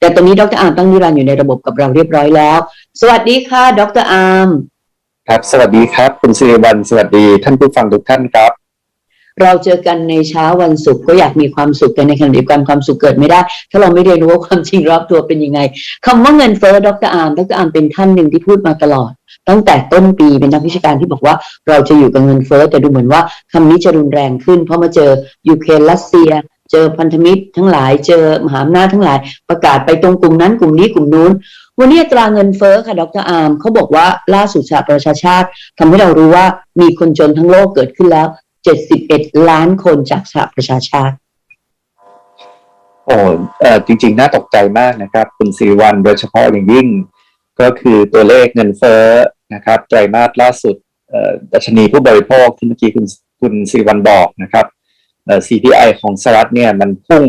แต่ตอนนี้ดรอาร์มตั้งนิรันดร์อยู่ในระบบกับเราเรียบร้อยแล้ว สวัสดีค่ะ ดรอาร์มครับ สวัสดีครับ คุณสิริวัลสวัสดีท่านผู้ฟังทุกท่านครับ เราเจอกันในเช้าวันศุกร์ก็อยากมีความสุขแต่ในขณะเดียวกันความสุขเกิดไม่ได้ ถ้าเราไม่ได้รู้ว่าความจริงรอบตัวเป็นยังไงคำว่าเงินเฟ้อดรอาร์มดรอาร์มเป็นท่านหนึ่งที่พูดมาตลอด ตั้งแต่ต้นปีเป็นนักวิชาการที่บอกว่าเราจะอยู่กับเงินเฟ้อแต่ดูเหมือนว่าคำนี้จะรุนแรงขึ้น เพราะมาเจอยูเครนรัสเซีย เจอพันธมิตรทั้งหลายเจอมหาอำนาจทั้งหลาย ประกาศไปตรงกลุ่มนั้นกลุ่มนี้กลุ่มนู้น วันนี้ตราเงินเฟ้อค่ะดรอาร์มเขาบอกว่าล่าสุดสหประชาชาติทำให้เรารู้ว่ามีคนจนทั้งโลกเกิดขึ้นแล้ว 71 ล้านคนจากสหประชาชาติโอ้เอ่อจริง ๆ น่าตกใจมากนะครับคุณสิรวัลโดยเฉพาะอย่างยิ่ง ก็คือตัวเลขเงินเฟ้อนะครับไตรมาสล่าสุดเอ่อดัชนีผู้บริโภคที่เมื่อกี้คุณคุณสิรวัลบอกนะครับ CPI ของสหรัฐเนี่ยมันพุ่ง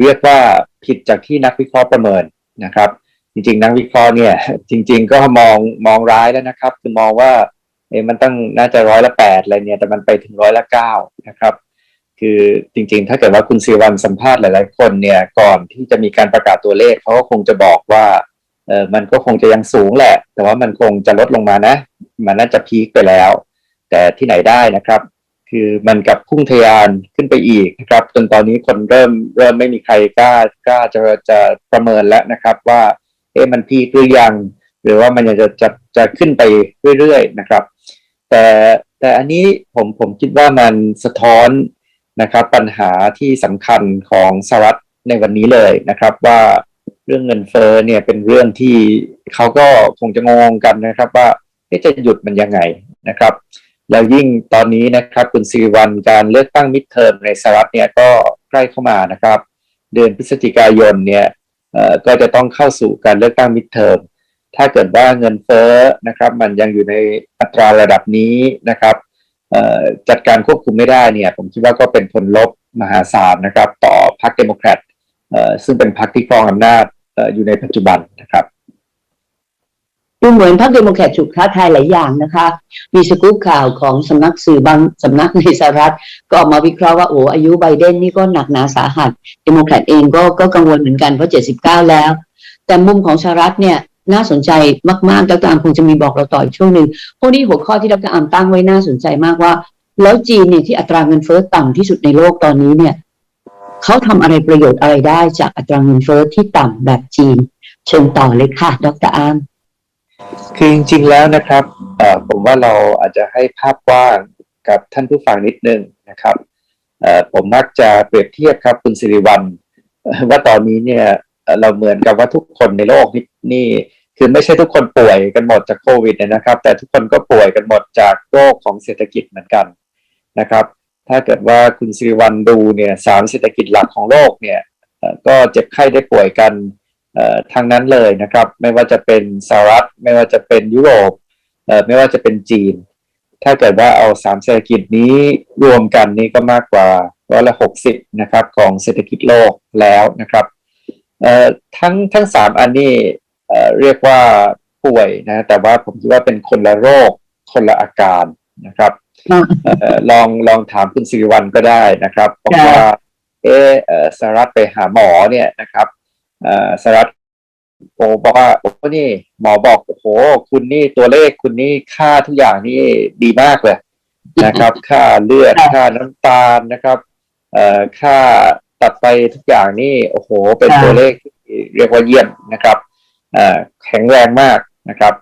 เรียกว่าผิดจากที่นักวิเคราะห์ประเมินนะครับ จริง ๆ นักวิเคราะห์เนี่ยจริง ๆ ก็มองมองร้ายแล้วนะครับคือมองว่าเอะมันตั้งน่าจะร้อยละแปดอะไรเนี่ยแต่มันไปถึงร้อยละเก้านะครับ คือจริง ๆ ถ้าเกิดว่าคุณซีวันสัมภาษณ์หลาย ๆ คนเนี่ยก่อนที่จะมีการประกาศตัวเลขเขาก็คงจะบอกว่าเออมันก็คงจะยังสูงแหละ แต่ว่ามันคงจะลดลงมานะ มันน่าจะพีคไปแล้ว แต่ที่ไหนได้นะครับ คือมันกับพุ่งทยานขึ้นไปอีกนะครับจนตอนนี้คนเริ่มเริ่มไม่มีใครกล้ากล้าจะจะประเมินแล้วนะครับ ว่าเอ๊ะมันพีคหรือยัง หรือว่ามันยังจะจะจะขึ้นไปเรื่อยๆนะครับ แต่แต่อันนี้ผมผมคิดว่ามันสะท้อนนะครับ ปัญหาที่สำคัญของสหรัฐในวันนี้เลยนะครับ ว่าเรื่องเงินเฟ้อเนี่ยเป็นเรื่องที่เขาก็คงจะงงกันนะครับ ว่าจะหยุดมันยังไงนะครับ แล้วยิ่งตอนนี้นะครับคุณสิริวัลการเลือกตั้งมิดเทอมในสหรัฐเนี่ยก็ใกล้เข้ามานะครับ เดือนพฤศจิกายนเนี่ยก็จะต้องเข้าสู่การเลือกตั้งมิดเทอมถ้าเกิดว่าเงินเฟ้อนะครับ มันยังอยู่ในอัตราระดับนี้นะครับจัดการควบคุมไม่ได้เนี่ย ผมคิดว่าก็เป็นผลลบมหาศาลนะครับ ต่อพรรคเดโมแครตซึ่งเป็นพรรคที่ครองอำนาจอยู่ในปัจจุบันนะครับ ดูเหมือนพรรคเดโมแครตถูกท้าทายหลายอย่างนะคะ มีสกู๊ปข่าวของสำนักสื่อบางสำนักในสหรัฐ ก็ออกมาวิเคราะห์ว่าโอ้อายุไบเดนนี่ก็หนักหนาสาหัสเดโมแครตเองก็ก็กังวลเหมือนกันเพราะ 79 แล้ว แต่มุมของสหรัฐเนี่ยน่าสนใจมากๆดรอามคงจะมีบอกเราต่ออีกช่วงหนึ่งพวกนี้หัวข้อที่ดรอามตั้งไว้น่าสนใจมากว่า แล้วจีนเนี่ยที่อัตราเงินเฟ้อต่ำที่สุดในโลกตอนนี้เนี่ยเขาทำอะไรประโยชน์อะไรได้จากอัตราเงินเฟ้อที่ต่ำแบบจีน เชิญต่อเลยค่ะ ดรอาม คือจริงๆแล้วนะครับผมว่าเราอาจจะให้ภาพกว้างกับท่านผู้ฟังนิดนึงนะครับผมมักจะเปรียบเทียบครับคุณสิริวัลว่าตอนนี้เนี่ยเราเหมือนกับว่าทุกคนในโลกนี่นี่คือไม่ใช่ทุกคนป่วยกันหมดจากโควิดนะครับ แต่ทุกคนก็ป่วยกันหมดจากโรคของเศรษฐกิจเหมือนกันนะครับ ถ้าเกิดว่าคุณสิริวัลดูเนี่ยสามเศรษฐกิจหลักของโลกเนี่ยก็เจ็บไข้ได้ป่วยกัน ทางนั้นเลยนะครับ ไม่ว่าจะเป็นสหรัฐ ไม่ว่าจะเป็นยุโรปเอ่อไม่ว่าจะเป็นจีน ถ้าเกิดว่าเอาสามเศรษฐกิจนี้รวมกันนี่ก็มากกว่าร้อยละหกสิบนะครับของเศรษฐกิจโลกแล้วนะครับเอ่อทั้งทั้งสามอันนี้เอ่อเรียกว่าป่วยนะแต่ว่าผมคิดว่าเป็นคนละโรคคนละอาการนะครับเอ่อลองลองถามคุณสิริวัลก็ได้นะครับบอกว่าเออเอ่อสหรัฐไปหาหมอเนี่ยนะครับเอ่อ สหรัฐโอ้บอกว่าโอ้นี่ หมอบอกโอ้โห คุณนี่ตัวเลขคุณนี่ค่าทุกอย่างนี่ดีมากเลยนะครับ ค่าเลือดค่ะค่าน้ำตาลนะครับ เอ่อค่าตัดไปทุกอย่างนี่โอ้โห เป็นค่ะตัวเลขที่เรียกว่าเยี่ยมนะครับเอ่อแข็งแรงมากนะครับ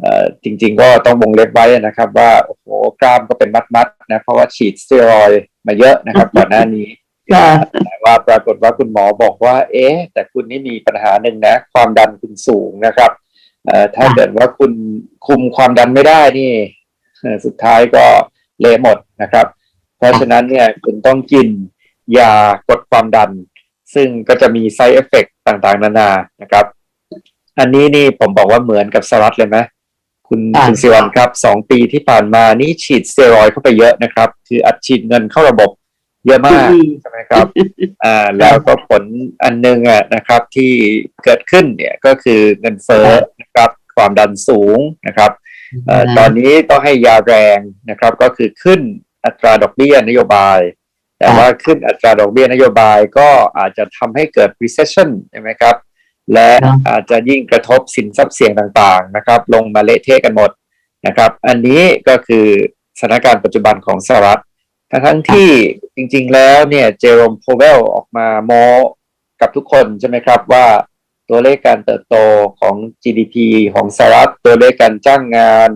เอ่อจริง ๆ ก็ต้องวงเล็บไว้นะครับ ว่าโอ้โหกล้ามก็เป็นมัดๆนะเพราะว่าฉีดสเตียรอยด์มาเยอะนะครับก่อนหน้านี้ค่ะ แต่ว่าปรากฏว่าคุณหมอบอกว่า เอ๊ะ แต่คุณนี่มีปัญหาหนึ่งนะ ความดันคุณสูงนะครับเอ่อถ้าเกิดว่าคุณคุมความดันไม่ได้นี่เอ่อสุดท้ายก็เละหมดนะครับ เพราะฉะนั้นเนี่ยคุณต้องกินยากดความดัน ซึ่งก็จะมี side effect ต่างๆ นานานะครับ อันนี้นี่ผมบอกว่าเหมือนกับสหรัฐเลยไหมคุณอ่าคุณสิวันครับสองปีที่ผ่านมานี่ฉีดสเตียรอยด์เข้าไปเยอะนะครับ คืออัดฉีดเงินเข้าระบบ เยอะมากดีใช่ไหมครับอ่าแล้วก็ผลอันหนึงอะนะครับ ที่เกิดขึ้นเนี่ยก็คือเงินเฟ้อนะครับ ความดันสูงนะครับเอ่อตอนนี้ต้องให้ยาแรงนะครับ ก็คือขึ้นอัตราดอกเบี้ยนโยบาย แต่ว่าขึ้นอัตราดอกเบี้ยนโยบายก็อาจจะทำให้เกิด recession ใช่ไหมครับ และอาจจะยิ่งกระทบสินทรัพย์เสี่ยงต่างๆนะครับ ลงมาเละเทะกันหมดนะครับ อันนี้ก็คือสถานการณ์ปัจจุบันของสหรัฐ ทั้งๆที่จริงๆแล้วเนี่ยเจอร์มโพเวลออกมาโมกับทุกคนใช่ไหมครับว่าตัวเลขการเติบโตของ GDP ของสหรัฐตัวเลขการจ้างงาน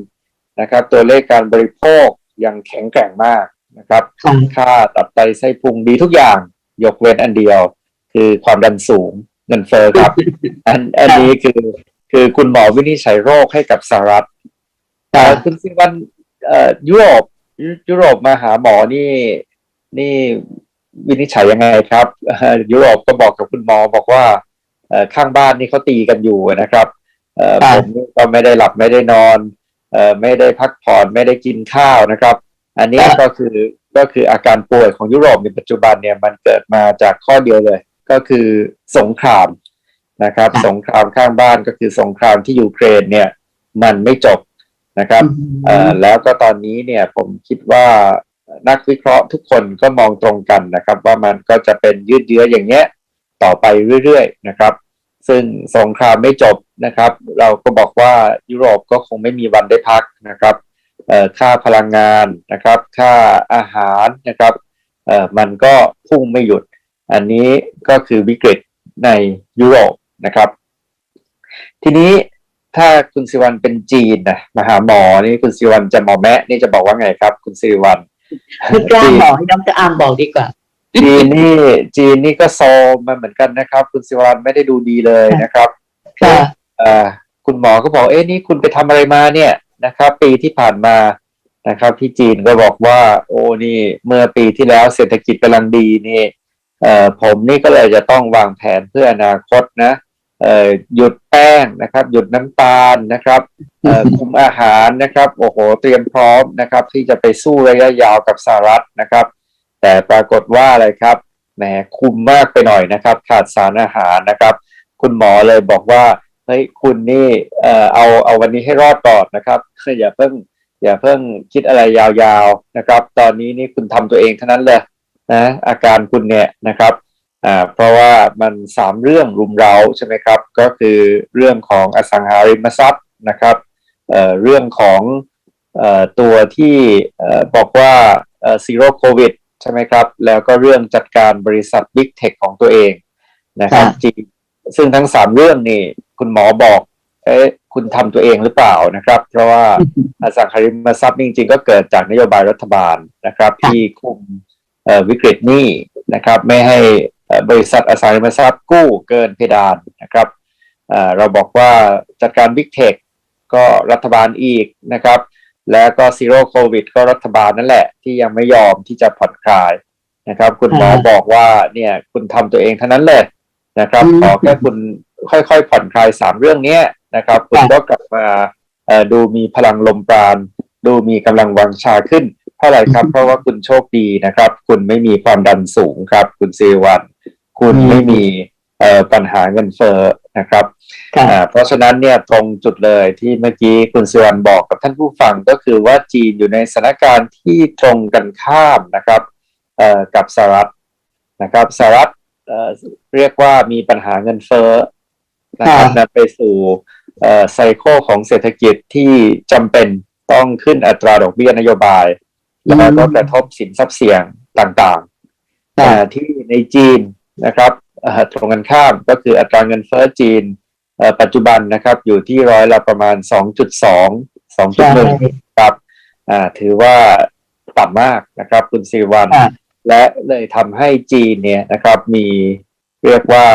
นะครับ ตัวเลขการบริโภคยังแข็งแกร่งมากนะครับค่ะค่าตับไตไส้พุงดีทุกอย่าง ยกเว้นอันเดียว คือความดันสูงเงินเฟ้อครับ อันอันนี้คือคือคุณหมอวินิจฉัยโรคให้กับสหรัฐแต่คุณสิวันเอ่อยุโรป ยุยุโรปมาหาหมอนี่นี่วินิจฉัยยังไงครับเอ่อยุโรปก็บอกกับคุณหมอบอกว่าเอ่อข้างบ้านนี่เขาตีกันอยู่นะครับเอ่อค่ะผมนี่ก็ไม่ได้หลับไม่ได้นอนเอ่อไม่ได้พักผ่อนไม่ได้กินข้าวนะครับ อันนี้ค่ะก็คือก็คืออาการป่วยของยุโรปในปัจจุบันเนี่ยมันเกิดมาจากข้อเดียวเลย ก็คือสงครามนะครับค่ะสงครามข้างบ้านก็คือสงครามที่ยูเครนเนี่ย มันไม่จบ นะครับเอ่อแล้วก็ตอนนี้เนี่ยผมคิดว่านักวิเคราะห์ทุกคนก็มองตรงกันนะครับ ว่ามันก็จะเป็นยืดเยื้ออย่างเงี้ยต่อไปเรื่อยๆนะครับ ซึ่งสงครามไม่จบนะครับ เราก็บอกว่ายุโรปก็คงไม่มีวันได้พักนะครับเอ่อค่าพลังงานนะครับ ค่าอาหารนะครับเอ่อมันก็พุ่งไม่หยุด อันนี้ก็คือวิกฤตในยุโรปนะครับ ทีนี้ ถ้าคุณสิวันเป็นจีนนะมาหาหมอนี่คุณสิวันจะหมอแมะนี่จะบอกว่าไงครับ คุณสิริวันไม่กล้าบอกให้ดรอาร์มบอกดีกว่าจีนนี่ จีนนี่ก็โซมมาเหมือนกันนะครับ คุณสิวันไม่ได้ดูดีเลยนะครับค่ะเอ่อคุณหมอก็บอกเอ๊ะนี่คุณไปทำอะไรมาเนี่ยนะครับ ปีที่ผ่านมานะครับที่จีนก็บอกว่า โอ้นี่เมื่อปีที่แล้วเศรษฐกิจกำลังดีนี่เอ่อผมนี่ก็เลยจะต้องวางแผนเพื่ออนาคตนะเอ่อ หยุดแป้งนะครับ หยุดน้ำตาลนะครับคุมอาหารนะครับโอ้โหเตรียมพร้อมนะครับ ที่จะไปสู้ระยะยาวกับสหรัฐนะครับ แต่ปรากฏว่าอะไรครับแหมคุมมากไปหน่อยนะครับ ขาดสารอาหารนะครับ คุณหมอเลยบอกว่าเฮ้ยคุณนี่เออเอาเอาวันนี้ให้รอดก่อนนะครับอย่าเพิ่งอย่าเพิ่งคิดอะไรยาวๆนะครับ ตอนนี้นี่คุณทำตัวเองเท่านั้นเลยนะอาการคุณเนี่ยนะครับ อ่าเพราะว่ามันสามเรื่องรุมเราใช่ไหมครับ ก็คือเรื่องของอสังหาริมทรัพย์นะครับเอ่อเรื่องของเอ่อตัวที่เอ่อบอกว่าเอ่อ zero covid ใช่ไหมครับ แล้วก็เรื่องจัดการบริษัท big tech ของตัวเองนะครับค่ะจีนซึ่งทั้งสามเรื่องนี่คุณหมอบอกเอ๊ะคุณทำตัวเองหรือเปล่านะครับ เพราะว่าอสังหาริมทรัพย์นี่จริง ๆ ก็เกิดจากนโยบายรัฐบาลนะครับค่ะที่คุมเอ่อวิกฤตหนี้นะครับ ไม่ให้เอ่อ บริษัทอสังหาริมทรัพย์กู้เกินเพดานนะครับเอ่อเราบอกว่าจัดการบิ๊กเทคก็รัฐบาลอีกนะครับ แล้วก็ซีโร่โควิดก็รัฐบาลนั่นแหละ ที่ยังไม่ยอมที่จะผ่อนคลายนะครับ คุณหมอค่ะบอกว่าเนี่ยคุณทำตัวเองเท่านั้นเลยนะครับอืมขอแค่คุณค่อยๆผ่อนคลายสามเรื่องเนี้ยนะครับ คุณค่ะก็กลับมาเอ่อดูมีพลังลมปราณดูมีกำลังวังชาขึ้นเพราะอะไรครับ เพราะว่าคุณโชคดีนะครับ คุณไม่มีความดันสูงครับ คุณซีวัน คุณอืมไม่มีเอ่อปัญหาเงินเฟ้อนะครับค่ะอ่าเพราะฉะนั้นเนี่ยตรงจุดเลยที่เมื่อกี้คุณซีวันบอกกับท่านผู้ฟังก็คือว่าจีนอยู่ในสถานการณ์ที่ตรงกันข้ามนะครับเอ่อกับสหรัฐนะครับสหรัฐเอ่อเรียกว่ามีปัญหาเงินเฟ้อนะครับค่ะนำไปสู่เอ่อไซโคลของเศรษฐกิจที่จำเป็นต้องขึ้นอัตราดอกเบี้ยนโยบาย แล้วก็กระทบสินทรัพย์เสี่ยงต่างๆค่ะอ่าที่ในจีน นะครับเอ่อตรงกันข้ามก็คืออัตราเงินเฟ้อจีนเอ่อปัจจุบันนะครับอยู่ที่ร้อยละประมาณ 2.2ใช่2.1ครับอ่าถือว่าต่ำมากนะครับ คุณซีวันค่ะและเลยทำให้จีนเนี่ยนะครับมีเรียกว่า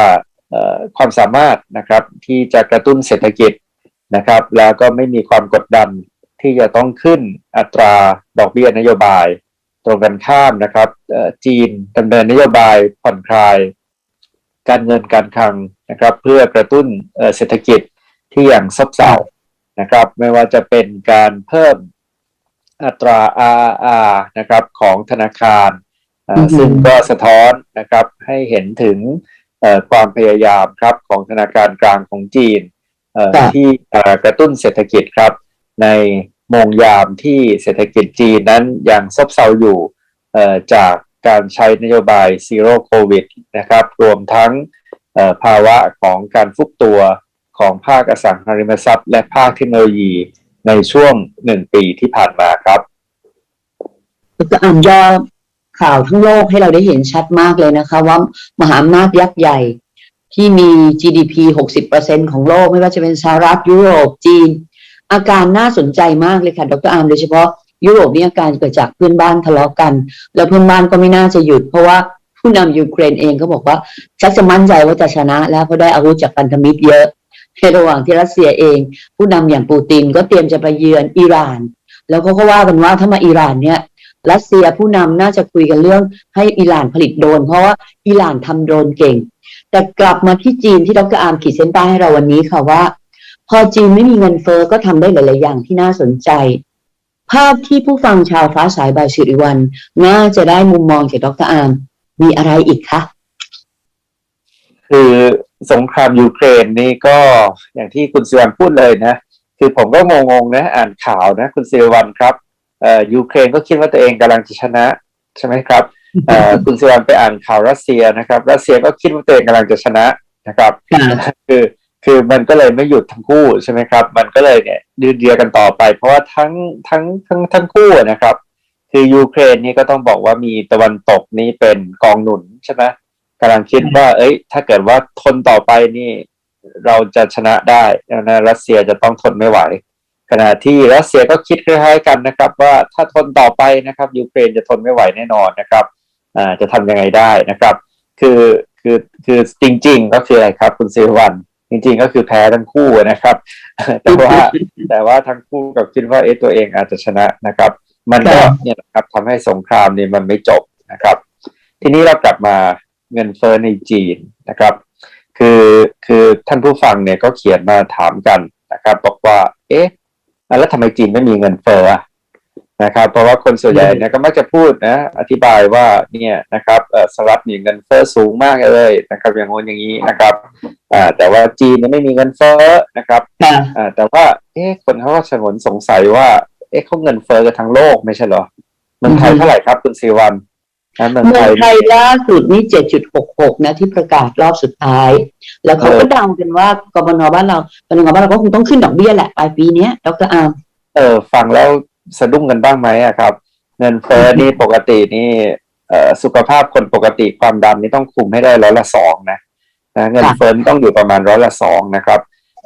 เอ่อความสามารถนะครับที่จะกระตุ้นเศรษฐกิจนะครับ แล้วก็ไม่มีความกดดันที่จะต้องขึ้นอัตราดอกเบี้ยนโยบาย ตรงกันข้ามนะครับเอ่อจีนดำเนินนโยบายผ่อนคลาย การเงินการคลังนะครับ เพื่อกระตุ้นเอ่อเศรษฐกิจที่อย่างซบเซานะครับ ไม่ว่าจะเป็นการเพิ่มอัตรา RR นะครับของธนาคารอ่าอือฮึซึ่งก็สะท้อนนะครับให้เห็นถึงเอ่อความพยายามครับของธนาคารกลางของจีนเอ่อค่ะที่เอ่อกระตุ้นเศรษฐกิจครับในโมงยามที่เศรษฐกิจจีนนั้นยังซบเซาอยู่จากการใช้นโยบาย Zero COVID นะครับ รวมทั้งภาวะของการฟุบตัวของภาคอสังหาริมทรัพย์ และภาคเทคโนโลยีในช่วงหนึ่งปีที่ผ่านมาครับแล้วก็อ่านย่อข่าวทั้งโลกให้เราได้เห็นชัดมากเลยนะคะ ว่ามหาอำนาจยักษ์ใหญ่ที่มี GDP 60%ของโลกไม่ว่าจะเป็นสหรัฐยุโรปจีน อาการน่าสนใจมากเลยค่ะ ดรอาร์มโดยเฉพาะยุโรปนี่อาการเกิดจากเพื่อนบ้านทะเลาะกัน แล้วเพื่อนบ้านก็ไม่น่าจะหยุด เพราะว่าผู้นำยูเครนเองก็บอกว่าชักจะมั่นใจว่าจะชนะ แล้วเพราะได้อาวุธจากพันธมิตรเยอะในระหว่างที่รัสเซียเอง ผู้นำอย่างปูตินก็เตรียมจะไปเยือนอิหร่าน แล้วเขาก็ว่ากันว่าถ้ามาอิหร่านเนี่ยรัสเซียผู้นำน่าจะคุยกันเรื่องให้อิหร่านผลิตโดรนเพราะว่าอิหร่านทำโดรนเก่ง แต่กลับมาที่จีนที่ดรอาร์มขีดเส้นใต้ให้เราวันนี้ค่ะว่า พอจีนไม่มีเงินเฟอ้อก็ทำได้หลาย ๆ อย่างที่น่าสนใจ ภาพที่ผู้ฟังชาวฟ้าสายบายสิริวันน่าจะได้มุมมองจากดรอาร์มมีอะไรอีกคะคือสงครามยูเครนนี่ก็อย่างที่คุณสิวันพูดเลยนะ คือผมก็งงๆนะอ่านข่าวนะ คุณสิวันครับเอ่อยูเครนก็คิดว่าตัวเองกำลังจะชนะ ใช่ไหมครับเอ่อคุณสิวันไปอ่านข่าวรัสเซียนะครับ รัสเซียก็คิดว่าตัวเองกำลังจะชนะนะครับ คือ คือมันก็เลยไม่หยุดทั้งคู่ใช่ไหมครับ มันก็เลยเนี่ยยืดเยื้อกันต่อไป เพราะว่าทั้งทั้งทั้งทั้งคู่นะครับ คือยูเครนนี่ก็ต้องบอกว่ามีตะวันตกนี่เป็นกองหนุนใช่ไหมกำลังคิดว่า เอ้ย ถ้าเกิดว่าทนต่อไปนี่ เราจะชนะได้นะรัสเซียจะต้องทนไม่ไหว ขณะที่รัสเซียก็คิดคล้ายๆกันนะครับ ว่าถ้าทนต่อไปนะครับยูเครนจะทนไม่ไหวแน่นอนนะครับอ่าจะทำยังไงได้นะครับ คือคือคือจริง ๆ ก็คืออะไรครับ คุณซิวัน จริงๆก็คือแพ้ทั้งคู่นะครับ แต่ว่าแต่ว่าทั้งคู่กับคิดว่าเอ๊ะตัวเองอาจจะชนะนะครับ มันก็ค่ะเนี่ยนะครับทำให้สงครามนี่มันไม่จบนะครับ ทีนี้เรากลับมาเงินเฟ้อในจีนนะครับ คือคือท่านผู้ฟังเนี่ยก็เขียนมาถามกันนะครับ บอกว่า เอ๊ะอะแล้วทำไมจีนไม่มีเงินเฟ้ออะ นะครับเพราะว่าคนส่วนใหญ่เนี่ยก็มักจะพูดนะอธิบายว่าเนี่ยนะครับเอ่อสหรัฐมีเงินเฟ้อสูงมากเลยนะครับอย่างโน้นอย่างนี้นะครับอ่าแต่ว่าจีนเนี่ยไม่มีเงินเฟ้อนะครับค่ะอ่าแต่ว่าเอ๊ะคนเขาก็ฉงนสงสัยว่าเอ๊ะเขาเงินเฟ้อกันทั้งโลกไม่ใช่เหรอเมืองไทยอือฮึเท่าไหร่ครับคุณซีวันนะเมืองเมืไทองยไทยล่าสุดนี่7.66นะที่ประกาศรอบสุดท้าย แล้วเขาก็เดากันว่ากบนบ้านเรากบนบ้านเราก็คงต้องขึ้นดอกเบี้ยแหละปลายปีเนี้ยดรอาร์มเออฟังแล้ว สะดุ้งกันบ้างไหมอะครับ เงินเฟ้อนี่ปกตินี่เอ่อสุขภาพคนปกติความดันนี่ต้องคุมให้ได้ร้อยละสองนะนะเงินเฟ้อต้องอยู่ประมาณร้อยละสองนะครับ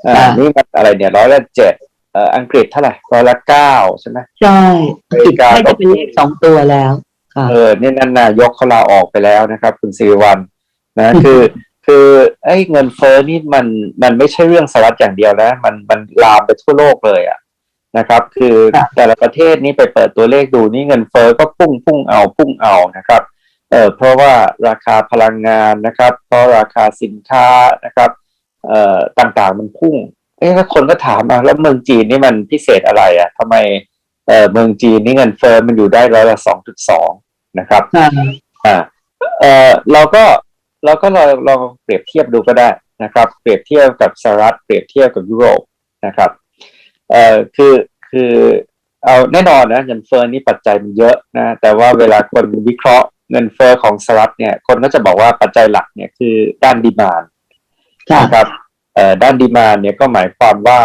อ่านี่มันอะไรเนี่ยร้อยละเจ็ดเอ่ออังกฤษเท่าไหร่ร้อยละเก้าใช่ไหมใช่อังกฤษใกล้จะเป็นเลขสองตัวแล้วค่ะเออนี่นั่นนายกเขาลาออกไปแล้วนะครับ คุณสิริวัลนะคือคือไอ้เงินเฟ้อนี่มันมันไม่ใช่เรื่องสหรัฐอย่างเดียวนะ มันมันลามไปทั่วโลกเลยอะ นะครับ คือครับแต่ละประเทศนี่ไปเปิดตัวเลขดูนี่เงินเฟ้อก็พุ่งพุ่งเอาพุ่งเอานะครับเออเพราะว่าราคาพลังงานนะครับ เพราะราคาสินค้านะครับเอ่อต่างๆมันพุ่งเอ๊ะแล้วคนก็ถามอะแล้วเมืองจีนนี่มันพิเศษอะไรอะทำไมเออเมืองจีนนี่เงินเฟ้อมันอยู่ได้ร้อยละสองจุดสองนะครับค่ะอ่าเออเราก็เราก็ลองลองเปรียบเทียบดูก็ได้นะครับ เปรียบเทียบกับสหรัฐเปรียบเทียบกับยุโรปนะครับ เอ่อคือคือเอาแน่นอนนะเงินเฟ้อนี่ปัจจัยมันเยอะนะแต่ว่าเวลาคนวิเคราะห์เงินเฟ้อของสหรัฐเนี่ย คนก็จะบอกว่าปัจจัยหลักเนี่ยคือด้านดีมานค่ะนะครับเอ่อด้านดีมานเนี่ยก็หมายความว่า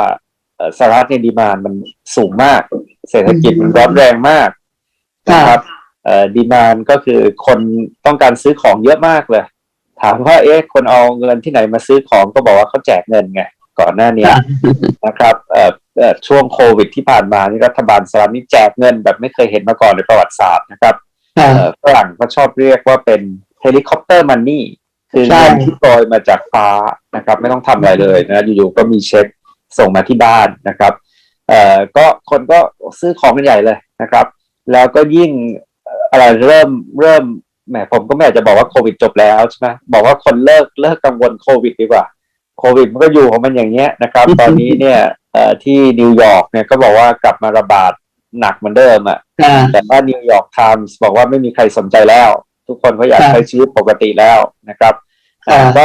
เอ่อสหรัฐในดีมานมันสูงมาก เศรษฐกิจมันร้อนแรงมากนะครับเอ่อดีมานก็คือคนต้องการซื้อของเยอะมากเลย ถามว่าเอ๊ะคนเอาเงินที่ไหนมาซื้อของก็บอกว่าเขาแจกเงินไงก่อนหน้านี้ค่ะนะครับเอ่อเอ่อ ช่วงโควิดที่ผ่านมานี่รัฐบาลสหรัฐนี่แจกเงินแบบไม่เคยเห็นมาก่อนในประวัติศาสตร์นะครับค่ะเอ่อฝรั่งก็ชอบเรียกว่าเป็นเฮลิคอปเตอร์มันนี่คือใช่เงินที่โปรยมาจากฟ้านะครับ ไม่ต้องทำอะไรเลยนะอยู่ๆก็มีเช็คส่งมาที่บ้านนะครับเอ่อก็คนก็ซื้อของกันใหญ่เลยนะครับ แล้วก็ยิ่งเอ่ออะไรเริ่มเริ่มแหมผมก็ไม่อยากจะบอกว่าโควิดจบแล้วใช่ไหมบอกว่าคนเลิกเลิกกังวลโควิดดีกว่า โควิดมันก็อยู่ของมันอย่างเงี้ยนะครับ ตอนนี้เนี่ยเอ่อ ที่นิวยอร์กเนี่ยก็บอกว่ากลับมาระบาดหนักเหมือนเดิมอะค่ะแต่ว่านิวยอร์กไทมส์บอกว่าไม่มีใครสนใจแล้ว ทุกคนก็อยากครับใช้ชีวิตปกติแล้วนะครับครับอ่าก็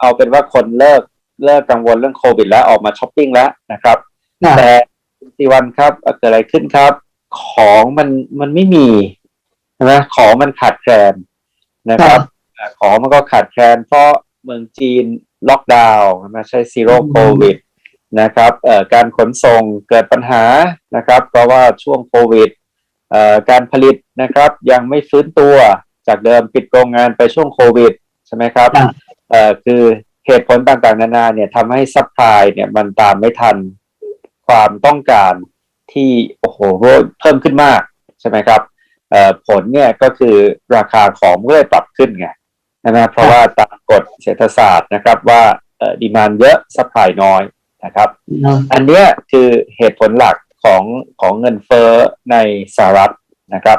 เอาเป็นว่าคนเลิกเลิกกังวลเรื่องโควิด แล้วออกมาช้อปปิ้งแล้วนะครับค่ะแต่คุณสิวันครับเอ่อเกิดอะไรขึ้นครับ ของมันมันไม่มีใช่ไหมของมันขาดแคลนนะครับอ่าของมันก็ขาดแคลนเพราะเมืองจีนล็อกดาวน์ไม่ใช่ซีโร่อืมโควิด นะครับเอ่อการขนส่งเกิดปัญหานะครับ เพราะว่าช่วงโควิดเอ่อการผลิตนะครับยังไม่ฟื้นตัวจากเดิมปิดโรงงานไปช่วงโควิดใช่ไหมครับค่ะเอ่อคือเหตุผลต่างๆ นานาเนี่ยทำให้ซัพพลายเนี่ยมันตามไม่ทันความต้องการที่โอ้โหเพิ่มขึ้นมากใช่ไหมครับเอ่อผลเนี่ยก็คือราคาของมันก็เลยปรับขึ้นไงใช่ไหมเพราะว่าตามกฎเศรษฐศาสตร์นะครับว่าเอ่อดีมานเยอะซัพพลายน้อย นะครับเนาะอันเนี้ยคือเหตุผลหลักของของเงินเฟ้อในสหรัฐนะครับ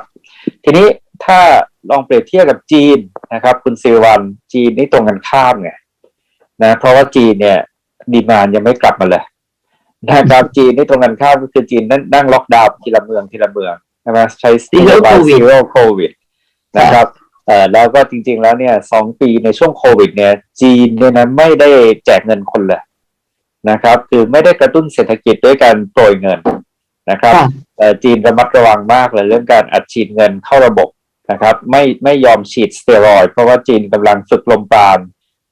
ทีนี้ถ้าลองเปรียบเทียบกับจีนนะครับ คุณซิรวันจีนนี่ตรงกันข้ามไงนะเพราะว่าจีนเนี่ยดีมานยังไม่กลับมาเลยนะครับจีนนี่ตรงกันข้ามก็คือจีนนั่งนั่งล็อกดาวน์ทีละเมืองทีละเมืองใช่ไหมใช้ Zero COVID ซีโร่โควิดนะครับเอ่อแล้วก็จริง ๆ แล้วเนี่ยสองปีในช่วงโควิด เนี่ย จีนเนี่ยนะไม่ได้แจกเงินคนเลย นะครับ คือไม่ได้กระตุ้นเศรษฐกิจด้วยการโปรยเงินนะครับค่ะเอ่อจีนระมัดระวังมากเลยเรื่องการอัดฉีดเงินเข้าระบบนะครับ ไม่ไม่ยอมฉีดสเตียรอยด์เพราะว่าจีนกำลังฝึกลมปราณ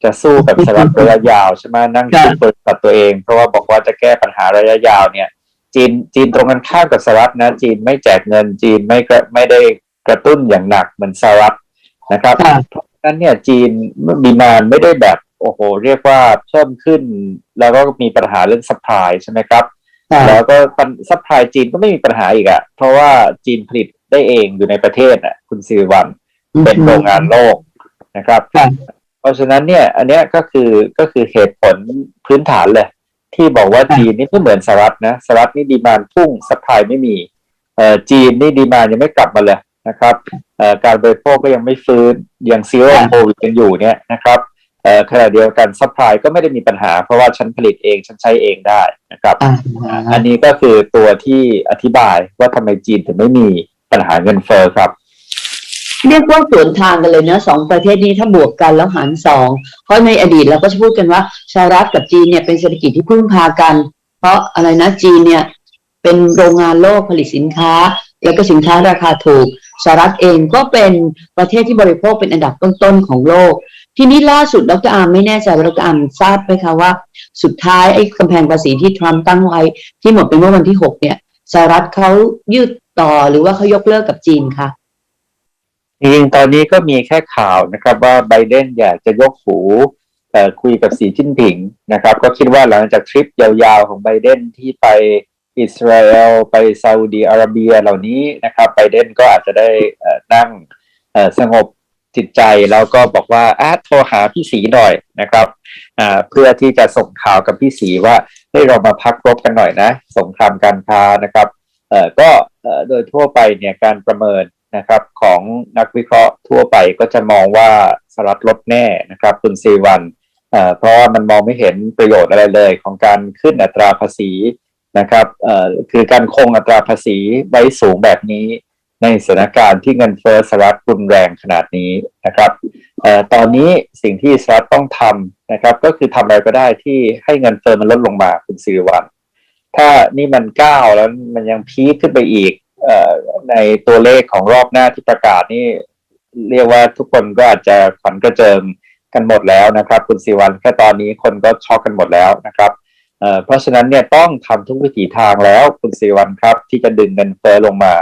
จะสู้กับสหรัฐระยะยาวใช่ไหมนั่งคิดบริษัทตัวเอง เพราะว่าบอกว่าจะแก้ปัญหาระยะยาวเนี่ย จีนจีนตรงกันข้ามกับสหรัฐนะ จีนไม่แจกเงิน จีนไม่กระไม่ได้กระตุ้นอย่างหนักเหมือนสหรัฐนะครับค่ะเพราะฉะนั้นเนี่ยจีนดีมานไม่ได้แบบ โอ้โห เรียกว่าเพิ่มขึ้น แล้วก็มีปัญหาเรื่องซัพพลายใช่ไหมครับค่ะแล้วก็ซัพพลายจีนก็ไม่มีปัญหาอีกอะเพราะว่าจีนผลิตได้เองอยู่ในประเทศอะคุณสิริวัลเป็นโรงงานโลกนะครับค่ะเพราะฉะนั้นเนี่ยอันเนี้ยก็คือก็คือเหตุผลพื้นฐานเลย ที่บอกว่าจีนนี่ไม่เหมือนสหรัฐนะสหรัฐนี่ดีมานพุ่งซัพพลายไม่มีเอ่อจีนนี่ดีมานยังไม่กลับมาเลยนะครับเอ่อการบริโภคก็ยังไม่ฟื้นยังซีโร่ค่ะโควิดกันอยู่เนี่ยนะครับเอ่อ ขณะเดียวกันซัพพลายก็ไม่ได้มีปัญหา เพราะว่าฉันผลิตเองฉันใช้เองได้นะครับอ่าอันนี้ก็คือตัวที่อธิบายว่าทำไมจีนถึงไม่มีปัญหาเงินเฟ้อครับ เรียกว่าสวนทางกันเลยนะสองประเทศนี้ถ้าบวกกันแล้วหารสองเพราะในอดีตเราก็จะพูดกันว่าสหรัฐกับจีนเนี่ยเป็นเศรษฐกิจที่พึ่งพากัน เพราะอะไรนะจีนเนี่ยเป็นโรงงานโลกผลิตสินค้า แล้วก็สินค้าราคาถูกสหรัฐเองก็เป็นประเทศที่บริโภคเป็นอันดับต้นๆของโลก ทีนี้ล่าสุดดรอาร์มไม่แน่ใจว่าดรอาร์มทราบไหมคะว่า สุดท้ายไอ้กำแพงภาษีที่ทรัมป์ตั้งไว้ที่หมดไปเมื่อวันที่หกเนี่ยสหรัฐเขายืดต่อหรือว่าเขายกเลิกกับจีนคะจริงตอนนี้ก็มีแค่ข่าวนะครับว่าไบเดนอยากจะยกหูคุยกับสีจิ้นผิงนะครับ ก็คิดว่าหลังจากทริปยาวๆของไบเดนที่ไปอิสราเอลไปซาอุดีอาระเบียเหล่านี้นะครับไบเดนก็อาจจะได้นั่งสงบ จิตใจแล้วก็บอกว่าอะโทรหาพี่สีหน่อยนะครับอ่าเพื่อที่จะส่งข่าวกับพี่สีว่าให้เรามาพักรบกันหน่อยนะสงครามการค้านะครับเอ่อก็เอ่อโดยทั่วไปเนี่ยการประเมินนะครับของนักวิเคราะห์ทั่วไปก็จะมองว่าสหรัฐลดแน่นะครับคุณซีวันเอ่อเพราะว่ามันมองไม่เห็นประโยชน์อะไรเลย ของการขึ้นอัตราภาษีนะครับเอ่อคือการคงอัตราภาษีไว้สูงแบบนี้ ในสถานการณ์ที่เงินเฟ้อสหรัฐรุนแรงขนาดนี้นะครับออตอนนี้สิ่งที่สหรัฐต้องทำนะครับก็คือทำอะไรก็ได้ที่ให้เงินเฟ้อมันลดลงมาคุณสิริวัลถ้านี่มันก้าวแล้วมันยังพีคขึ้นไปอีกออในตัวเลขของรอบหน้าที่ประกาศนี่เรียกว่าทุกคนก็อาจจะขวัญกระเจิงกันหมดแล้วนะครับ คุณสิวันแค่ตอนนี้คนก็ช็อกกันหมดแล้วนะครับเเพราะฉะนั้นเนี่ยต้องทำทุกวิถีทางแล้วคุณสิวันครับ ที่จะดึงเงินเฟ้อลงมา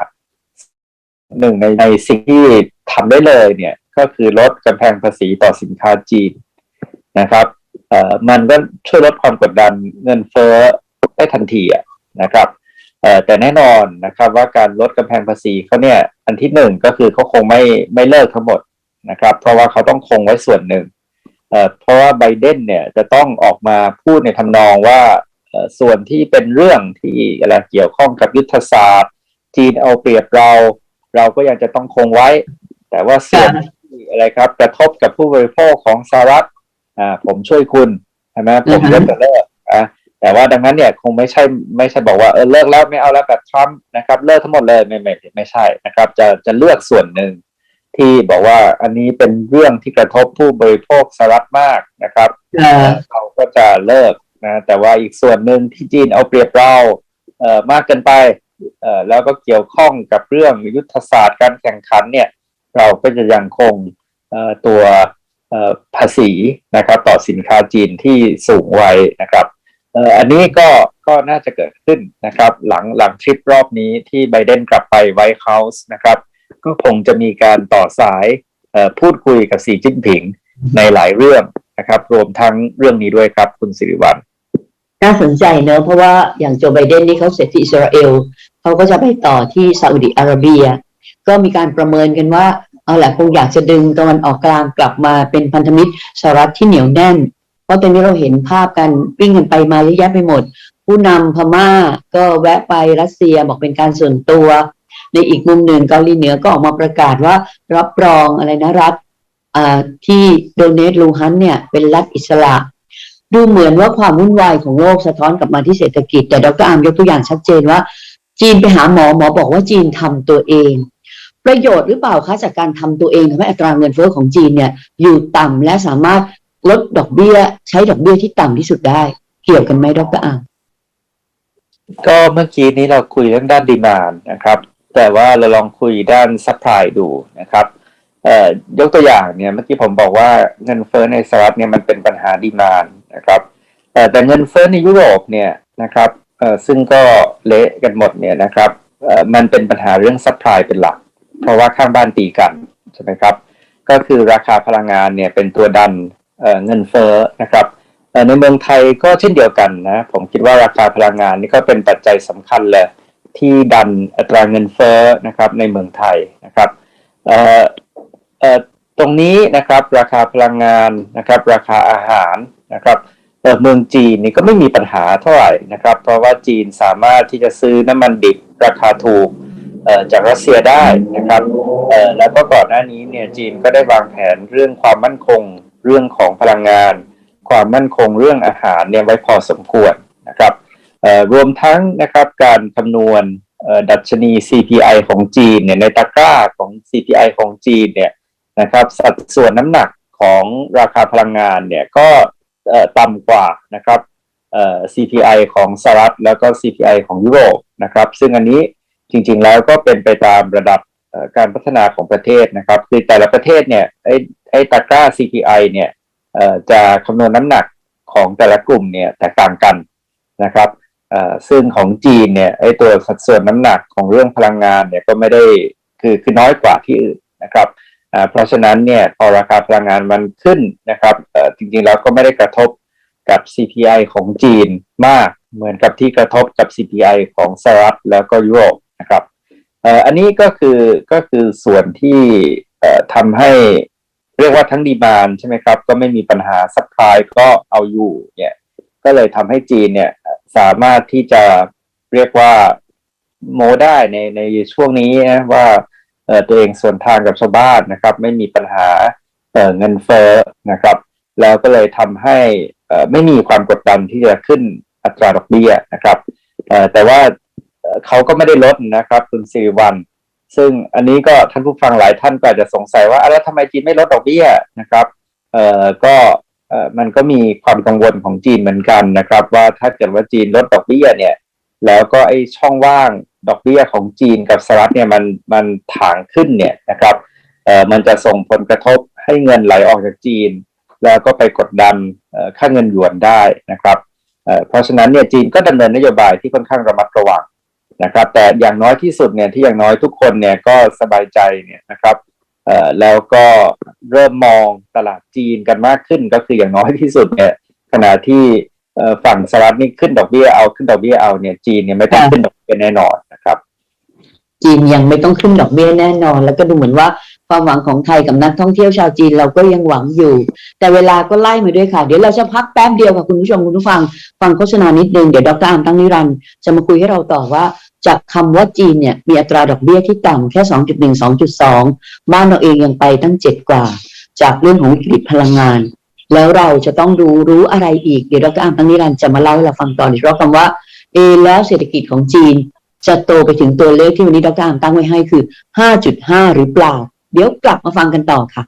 หนึ่งในในสิ่งที่ทำได้เลยเนี่ยก็คือลดกำแพงภาษีต่อสินค้าจีนนะครับเอ่อมันก็ช่วยลดความกดดันเงินเฟ้อได้ทันทีอะนะครับเอ่อแต่แน่นอนนะครับว่าการลดกำแพงภาษีเขาเนี่ยอันที่หนึ่งก็คือเขาคงไม่ไม่เลิกทั้งหมดนะครับ เพราะว่าเขาต้องคงไว้ส่วนหนึ่งเอ่อเพราะว่าไบเดนเนี่ยจะต้องออกมาพูดในทำนองว่าส่วนที่เป็นเรื่องที่อะไรเกี่ยวข้องกับยุทธศาสตร์ จีนเอาเปรียบเรา เราก็ยังจะต้องคงไว้ แต่ว่าส่วนที่อะไรครับ กระทบกับผู้บริโภคของสหรัฐอ่าผมช่วยคุณใช่ไหมผมก็จะเลิกอะแต่ว่าดังนั้นเนี่ยคงไม่ใช่ไม่ใช่บอกว่าเออเลิกแล้วไม่เอาแล้วแบบทรัมป์นะครับ เลิกทั้งหมดเลยไม่ไม่ไม่ใช่นะครับ จะจะเลือกส่วนหนึ่งที่บอกว่าอันนี้เป็นเรื่องที่กระทบผู้บริโภคสหรัฐมากนะครับเอ่อเขาก็จะเลิกนะแต่ว่าอีกส่วนหนึ่งที่จีนเอาเปรียบเราเอ่อมากเกินไปเอ่อ แล้วก็เกี่ยวข้องกับเรื่องยุทธศาสตร์การแข่งขันเนี่ยเราก็จะยังคงตัวภาษีนะครับต่อสินค้าจีนที่สูงไว้นะครับอันนี้ก็ก็น่าจะเกิดขึ้นนะครับ หลังหลังทริปรอบนี้ที่ไบเดนกลับไปไวท์เฮาส์นะครับ ก็คงจะมีการต่อสายพูดคุยกับสีจิ้นผิงในหลายเรื่องนะครับ รวมทั้งเรื่องนี้ด้วยครับคุณสิริวัลน่าสนใจเนอะเพราะว่าอย่างโจไบเดนนี่เขาเสร็จที่อิสราเอล เขาก็จะไปต่อที่ซาอุดิอาระเบีย ก็มีการประเมินกันว่าเอาแหละคงอยากจะดึงตะวันออกกลางกลับมาเป็นพันธมิตรสหรัฐที่เหนียวแน่น เพราะตอนนี้เราเห็นภาพกันวิ่งกันไปมาเยอะแยะไปหมด ผู้นำพม่าก็แวะไปรัสเซียบอกเป็นการส่วนตัว ในอีกมุมหนึ่งเกาหลีเหนือก็ออกมาประกาศว่ารับรองอะไรนะรัฐที่โดเนตลูฮันเนี่ยเป็นรัฐอิสระ ดูเหมือนว่าความวุ่นวายของโลกสะท้อนกลับมาที่เศรษฐกิจ แต่ดรอามยกตัวอย่างชัดเจนว่า จีนไปหาหมอหมอบอกว่าจีนทำตัวเอง ประโยชน์หรือเปล่าคะจากการทำตัวเองทำให้อัตราเงินเฟ้อของจีนเนี่ยอยู่ต่ำและสามารถลดดอกเบี้ย ใช้ดอกเบี้ยที่ต่ำที่สุดได้ เกี่ยวกันไหมดรอาร์มก็เมื่อกี้นี้เราคุยเรื่องด้านดีมานนะครับ แต่ว่าเราลองคุยด้านซัพพลายดูนะครับยกตัวอย่างเนี่ยเมื่อกี้ผมบอกว่าเงินเฟ้อในสหรัฐเนี่ยมันเป็นปัญหาดีมานนะครับแต่เงินเฟ้อในยุโรปเนี่ยนะครับ ซึ่งก็เละกันหมดเนี่ยนะครับมันเป็นปัญหาเรื่องซัพพลายเป็นหลัก เพราะว่าข้างบ้านตีกันใช่ไหมครับ ก็คือราคาพลังงานเนี่ยเป็นตัวดันเเงินเฟ้อนะครับในเมืองไทยก็เช่นเดียวกันนะผมคิดว่าราคาพลังงานนี่ก็เป็นปัจจัยสำคัญเลยที่ดันอัตราเงินเฟ้อนะครับในเมืองไทยนะครับตรงนี้นะครับราคาพลังงานนะครับ ราคาอาหารนะครับ เออเมืองจีนนี่ก็ไม่มีปัญหาเท่าไหร่นะครับ เพราะว่าจีนสามารถที่จะซื้อน้ำมันดิบราคาถูกเออจากรัสเซียได้นะครับเออแล้วก็ก่อนหน้านี้เนี่ยจีนก็ได้วางแผนเรื่องความมั่นคงเรื่องของพลังงาน ความมั่นคงเรื่องอาหารเนี่ยไว้พอสมควรนะครับเออรวมทั้งนะครับการคำนวณดัชนี CPI ของจีนเนี่ยในตะกร้าของ CPI ของจีนเนี่ยนะครับสัดส่วนน้ำหนักของราคาพลังงานเนี่ยก็ ต่ำกว่านะครับ CPI ของสหรัฐแล้วก็ CPI ของยุโรปนะครับ ซึ่งอันนี้จริงๆแล้วก็เป็นไปตามระดับการพัฒนาของประเทศนะครับคือแต่ละประเทศเนี่ยไอ้ไอ้ตะกร้า CPI เนี่ยจะคำนวณน้ำหนักของแต่ละกลุ่มเนี่ยแตกต่างกันนะครับซึ่งของจีนเนี่ยไอตัวสัดส่วนน้ำหนักของเรื่องพลังงานเนี่ยก็ไม่ได้คือคือน้อยกว่าที่อื่นนะครับ เพราะฉะนั้นเนี่ยพอราคาพลังงานมันขึ้นนะครับจริงๆแล้วก็ไม่ได้กระทบกับ CPI ของจีนมากเหมือนกับที่กระทบกับ CPI ของสหรัฐแล้วก็ยุโรปนะครับอันนี้ก็คือก็คือส่วนที่ทำให้เรียกว่าทั้งดีมานใช่ไหมครับ ก็ไม่มีปัญหาซัพพลายก็เอาอยู่เนี่ยก็เลยทำให้จีนเนี่ยสามารถที่จะเรียกว่าโมได้ในในช่วงนี้นะว่า ตัวเองส่วนทางกับชาวบ้านนะครับ ไม่มีปัญหาเเงินเฟ้อนะครับ แล้วก็เลยทำให้เออไม่มีความกดดันที่จะขึ้นอัตราดอกเบี้ยนะครับเออแต่ว่าเขาก็ไม่ได้ลดนะครับคุณสิริวัลซึ่งอันนี้ก็ท่านผู้ฟังหลายท่านก็อาจจะสงสัยว่าอะแล้วทำไมจีนไม่ลดดอกเบี้ยนะครับเอ่อก็เออมันก็มีความกังวลของจีนเหมือนกันนะครับ ว่าถ้าเกิดว่าจีนลดดอกเบี้ยเนี่ย แล้วก็ไอ้ช่องว่าง ดอกเบี้ยของจีนกับสหรัฐเนี่ยมันมันถางขึ้นเนี่ยนะครับเอ่อมันจะส่งผลกระทบให้เงินไหลออกจากจีน แล้วก็ไปกดดันค่าเงินหยวนได้นะครับเอ่อเพราะฉะนั้นเนี่ยจีนก็ดำเนินนโยบายที่ค่อนข้างระมัดระวังนะครับ แต่อย่างน้อยที่สุดเนี่ยที่อย่างน้อยทุกคนเนี่ยก็สบายใจเนี่ยนะครับเอ่อแล้วก็เริ่มมองตลาดจีนกันมากขึ้นก็คืออย่างน้อยที่สุดเนี่ยขณะที่ ฝั่งสหรัฐนี่ขึ้นดอกเบี้ยเอาขึ้นดอกเบี้ยเอาเนี่ยจีนเนี่ยไม่ต้องขึ้นดอกเบี้ยแน่นอนนะครับ จีนยังไม่ต้องขึ้นดอกเบี้ยแน่นอน แล้วก็ดูเหมือนว่าความหวังของไทยกับนักท่องเที่ยวชาวจีนเราก็ยังหวังอยู่ แต่เวลาก็ไล่มาด้วยค่ะ เดี๋ยวเราจะพักแป๊บเดียวค่ะคุณผู้ชมคุณผู้ฟัง ฟังโฆษณานิดนึงเดี๋ยวดรอามตั้งนิรันด์จะมาคุยให้เราต่อว่าจากคำว่าจีนเนี่ยมีอัตราดอกเบี้ยที่ต่ำแค่ 2.1 2.2 บ้านเราเองยังไปตั้ง 7 กว่า จากเรื่องของวิกฤตพลังงาน แล้วเราจะต้องรู้รู้อะไรอีก เดี๋ยวดรอามตั้งนิรันจะมาเล่าให้เราฟังต่อในรอบคำว่าเอแล้วเศรษฐกิจของจีน จะโตไปถึงตัวเลขที่วันนี้ดรอามตั้งไว้ให้คือ 5.5 หรือเปล่า เดี๋ยวกลับมาฟังกันต่อค่ะ